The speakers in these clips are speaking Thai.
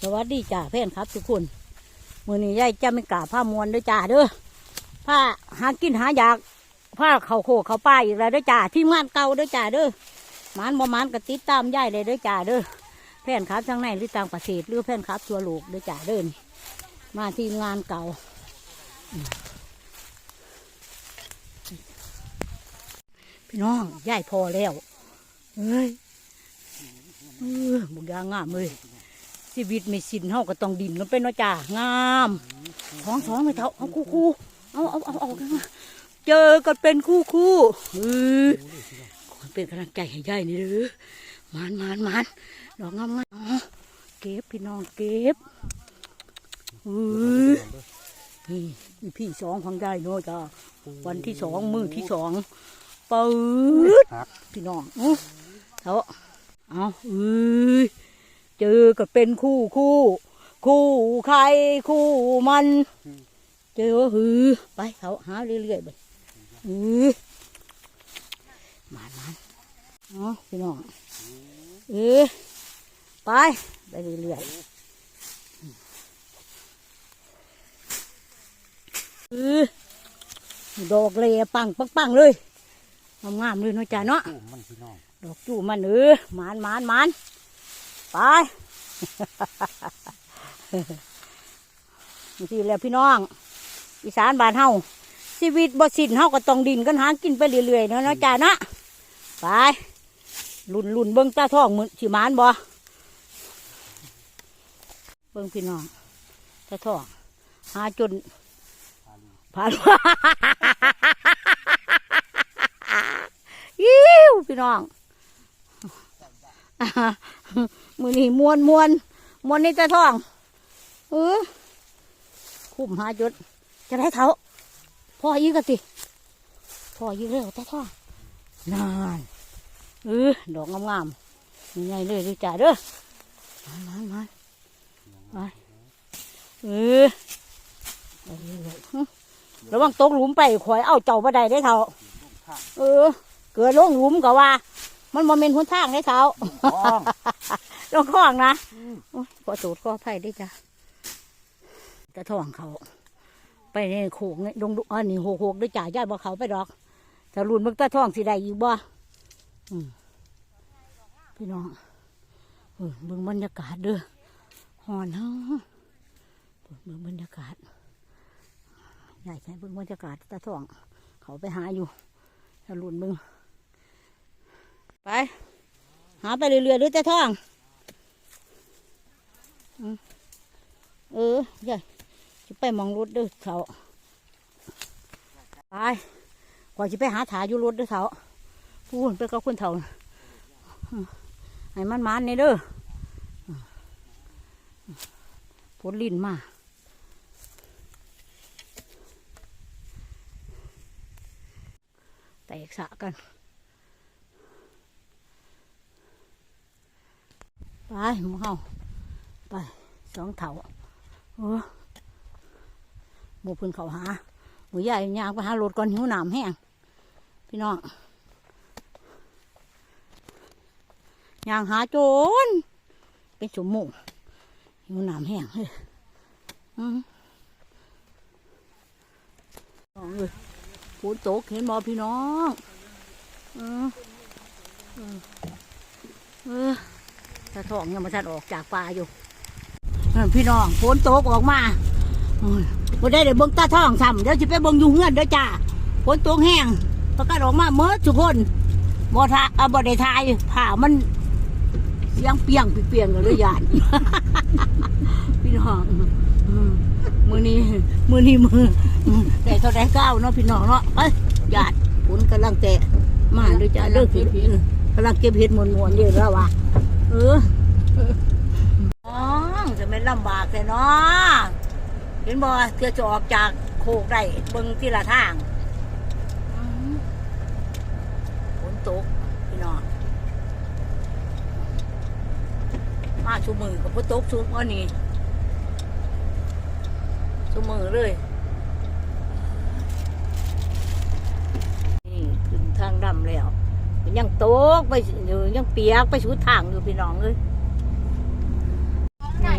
สวัสดีจ้าเพื่อนครับทุกคนมือนี้ยายจะไม่กล้าผ้ามวนด้วยจ้าเด้อผ้าหากินหาอยากผ้าเขาโคเขาป้าอีกแล้วด้อจ้าทีมงานเก่าด้อจ้าเด้อมันบ่มันก็ติดตามยายเลยด้อจ้าเด้อเพื่อนครับทั้งในหรือต่างประเทศหรือเพื่อนครับทั่วโลกด้อจ้าเด้อนมาทีมงานเก่าพี่น้องยายพอแล้วเฮ้ยเออบุกยางงามเลย ชีวิตไม่สิ้นเฮาก็ต้องดินกันไปเนาะจ้างามท้องท้องไม่เท่าเอาคู่คู่เอาเอาเอาเอากันมาเจอกันเป็นคู่คู่เออขอเป็นกำลังใจให้ยายนี่เด้อมานมานมานดอกงามงามเอาเก็บพี่น้องเก็บเออนี่อีพี่สองของยายเนาะจ้าวันที่สองมือที่สองเปิดครับพี่น้องอื้อเถอะเอาเอ้ย เจอก็เป็นคู่คู่ คู่ใครคู่มัน เจอหือ ไปเขาหาเรื่อยๆไปอือมามันเนาะพี่น้องเออไปไปเรื่อยๆเออดอกเลยปังปังปังๆเลยงามๆเลยเนาะจ้าเนาะตู้มันพี่น้องดอกจู้มันเออหมานหมานหมาน ไปนี่แหละพี่น้อง อีสานบ้านเฮาชีวิตบ่สิ้นเฮาก็ต้องดินกันหากินไปเรื่อยๆเนาะเนาะจ้าเนาะไปลุ่นลุ่นเบิ้งตาท้องมือสิหมานบ่เบิ้งพี่น้องตาท้องหาจนผ่านยิ้วพี่น้อง มือนี่มวนมวนมวนนี่ตาท้องเออคุ้มหาจุดจะได้เท้าพ่อยิงกันสิพ่อยิงเร็วตาท้องนานเออดอกงามๆยังไงเลยดูจ่าเด้อมามามาไปเออไปเรื่อยๆหึระวังตกหลุมไปข่อยเอาเจ้าบัไดได้อเท่าเออ เกิดลงหลุมก็ว่า มันโมเมนหนทางได้เท้าท้องลงคลองนะโอ้ยขอสูตรขอไผ่ได้จ้ะตะท่องเขา ไปในโขงนี่ดงดุอันนี้โหกโหกด้วยจ่ายย่ายบ่เขาไปดอกถ้ารุ่นมึงตะท่องสิได้อยู่บ่อืมพี่น้องเออเบิ่งบรรยากาศเด้อหอนเฮาเบิ่งบรรยากาศใหญ่ใช่เบิ่งบรรยากาศตะท่อง เขาไปหาอยู่ถ้ารุ่นมึง ไป หาไปเรื่อยๆด้วยแต่ท่องเออใหญ่จะไปมองรถด้วยเขาไปกว่าจะไปหาถาอยู่รถด้วยเขาพูนไปกับคนเถ่าให้มันมันนี่เด้อผลลิ้นมาแตกสะกัน ไป หมูเฮาไปสองเถาเออหมูเพื้นเขาหาหมูใหญ่ยางไปหารถก่อนหิวน้ำแห้งพี่น้องยางหาโจรเป็นสมมุงหิวน้ำแห้งเลยอืมน้องเลยฝนตกเห็นบอพี่น้องออเออเออ ตาทองยังมาทันออกจากป่าอยู่พี่น้องฝนตกออกมาบ่ได้เดี๋ยวเบิ่งตาทองซ้ำเดี๋ยวจะไปเบิ่งอยู่เฮือนเด้อจ้าฝนตกแห้งประกาศออกมาเมื่อทุกคนบ่ทาอะบ่ได้ทายผ่ามัน เสียงเปียงเปียงๆเลยยานพี่น้องมือนี้มือนี้มืออืมได้เท่าไรก้าวเนาะพี่น้องเนาะไปญาติฝนกำลังแตะมาเด้อจ้าเลิกเห็ดกำลังเก็บเห็ดมวนๆเยอะแล้วว่ะ เออน้องจะไม่ลำบากเลยเนาะเห็นบ่เพื่อจะออกจากโคกได้เบิ่งที่ละทางฝนตกพี่น้องมาชูมือกับฝนตกชุมอันนี้ชูมือเลยนี่ขึ้นทางดำแล้ว ยังโต๊กไปอยู่ยังเปียกไปชูทางอยู่พี่น้องเลย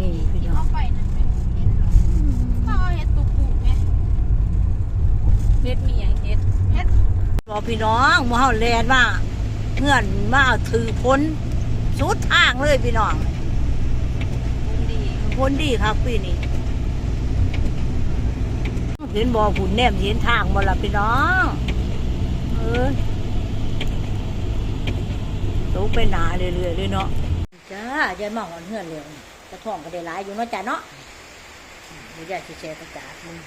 นี่พี่น้องเฮ็ดมีอย่างเฮ็ดบอกพี่น้องมาเฮาแลนมาเงื่อนมาถือพ้นชุดทางเลยพี่น้องพ้นดีพ้นดีครับพี่นี่เห็นบอผุ่นแนมเห็นทางบ่ล่ะพี่น้องเออ ตกไปหนาเรื่อยๆเลยเนาะจ้ายายมาหอนเงื่อนเร็วกระท่องก็ได้หลายอยู่เนาะจ้าเนาะเดี๋ยวยายสิแชร์ประกาศมึง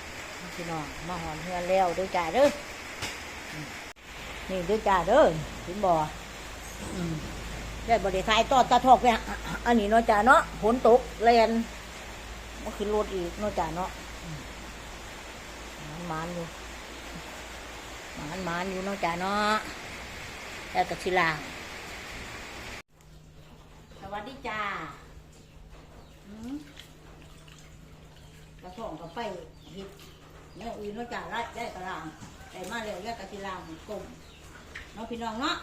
พี่น้องมาหอนเงื่อนแล้วเด้วยจ้าเด้อนี่เด้วยจ้าเด้อถึงบ่อได้บริทายตอดตาทอกไปอะอันนี้เนาะจ้าเนาะฝนตกแลนมาขึ้นรถอีกเนาะจ้าเนาะมมันมันอยู่มันมันอยู่เนาะจ้าเนาะแล้วก็ศิลาส วัสดีจ้าอืมกระส่องกับไปเห็ดเนี่ยอื่นเนาะจ้าไล่ได้กระลางแต่มาเร็วแยกกระศิลางกลมเน้องพี่น้องเนาะ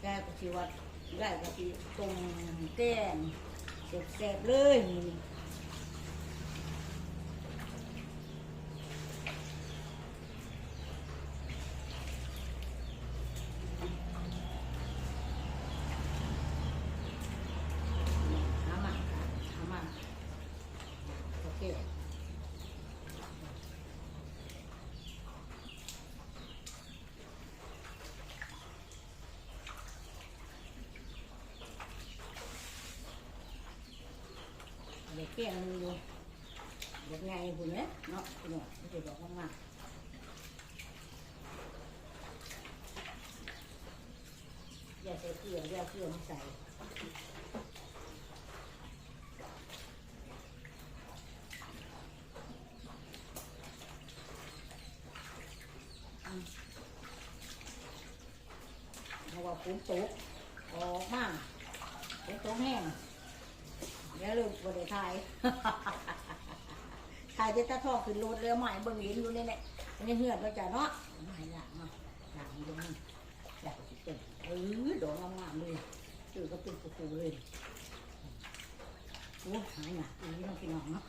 แกก็สิวัดได้ก็สิตรงแก้มเจ็บๆเลยนี่นี่หามาหามาโอเค เด็ก แก่มือยู่เด็กไงคุณเนี่ยเนาะคุณเนาะไม่ใช่บอกมากๆอย่าใส่เกลืออย่าเกลือมาใส่เพราะว่าฝนตกออกมาฝนตกแห้ง เดี๋ยวลืมบริไทยถ่ายจะตะท่อขึ้นรถเรือใหม่เบิ่งเห็นอยู่นี่แหละอันนี้เหือดเราจะเนาะไม่หลังเนาะหลังอยู่นี่อยากจะเต็มเออดอกงามๆเลยตื่นก็เป็นปูๆเลยโอ้หายหนักอีน้องพี่น้องเนาะ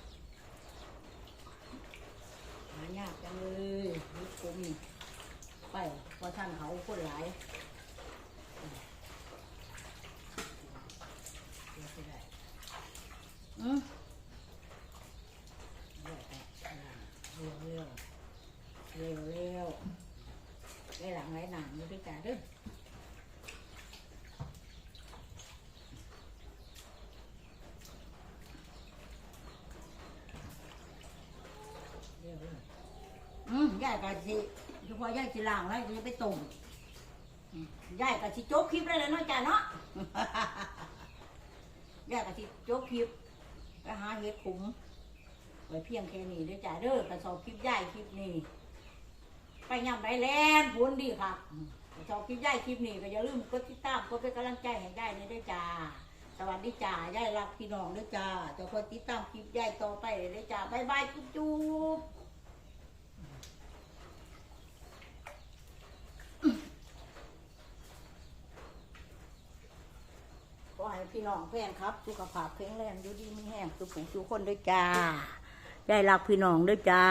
หายากจังเลยลูกผมนี่ไปเพราะท่านเขาคนหลายเดี๋ยวสิได้ อืมเร็วเร็วเร็วเร็วไอ้หลังไอ้หนังนี่พี่จ๋าเด้อเร็วเร็วอืม ยายก็สิเฉพาะยายสิล้างแล้วจะไปต้มอืมยายก็สิโจ๊กคลิปได้เลยเนาะจ้ะเนาะยายก็สิโจ๊กคลิปไปหาเห็ดขุมไว้เพียงแค่นี้เด้อจ้าเด้อกระสอบคลิปใหญ่คลิปนี้ไปย่ำไปแลนผลดีครับกระสอบคลิปใหญ่คลิปนี้ก็อย่าลืมกดติดตามกดเป็นกำลังใจให้ได้เลยเด้อจ้า สวัสดีจ้ายายรักพี่น้องเด้อจ้าจะคอยติดตามคลิปใหญ่ต่อไปเลยด้อจ้าบายบายจุ๊บจุ๊บขอให้ พี่น้องแฟนครับ สุขภาพแข็งแรงอยู่ดีมีแห้งสุขุมสุขคนด้วยจ้า ได้รักพี่น้องด้วยจ้า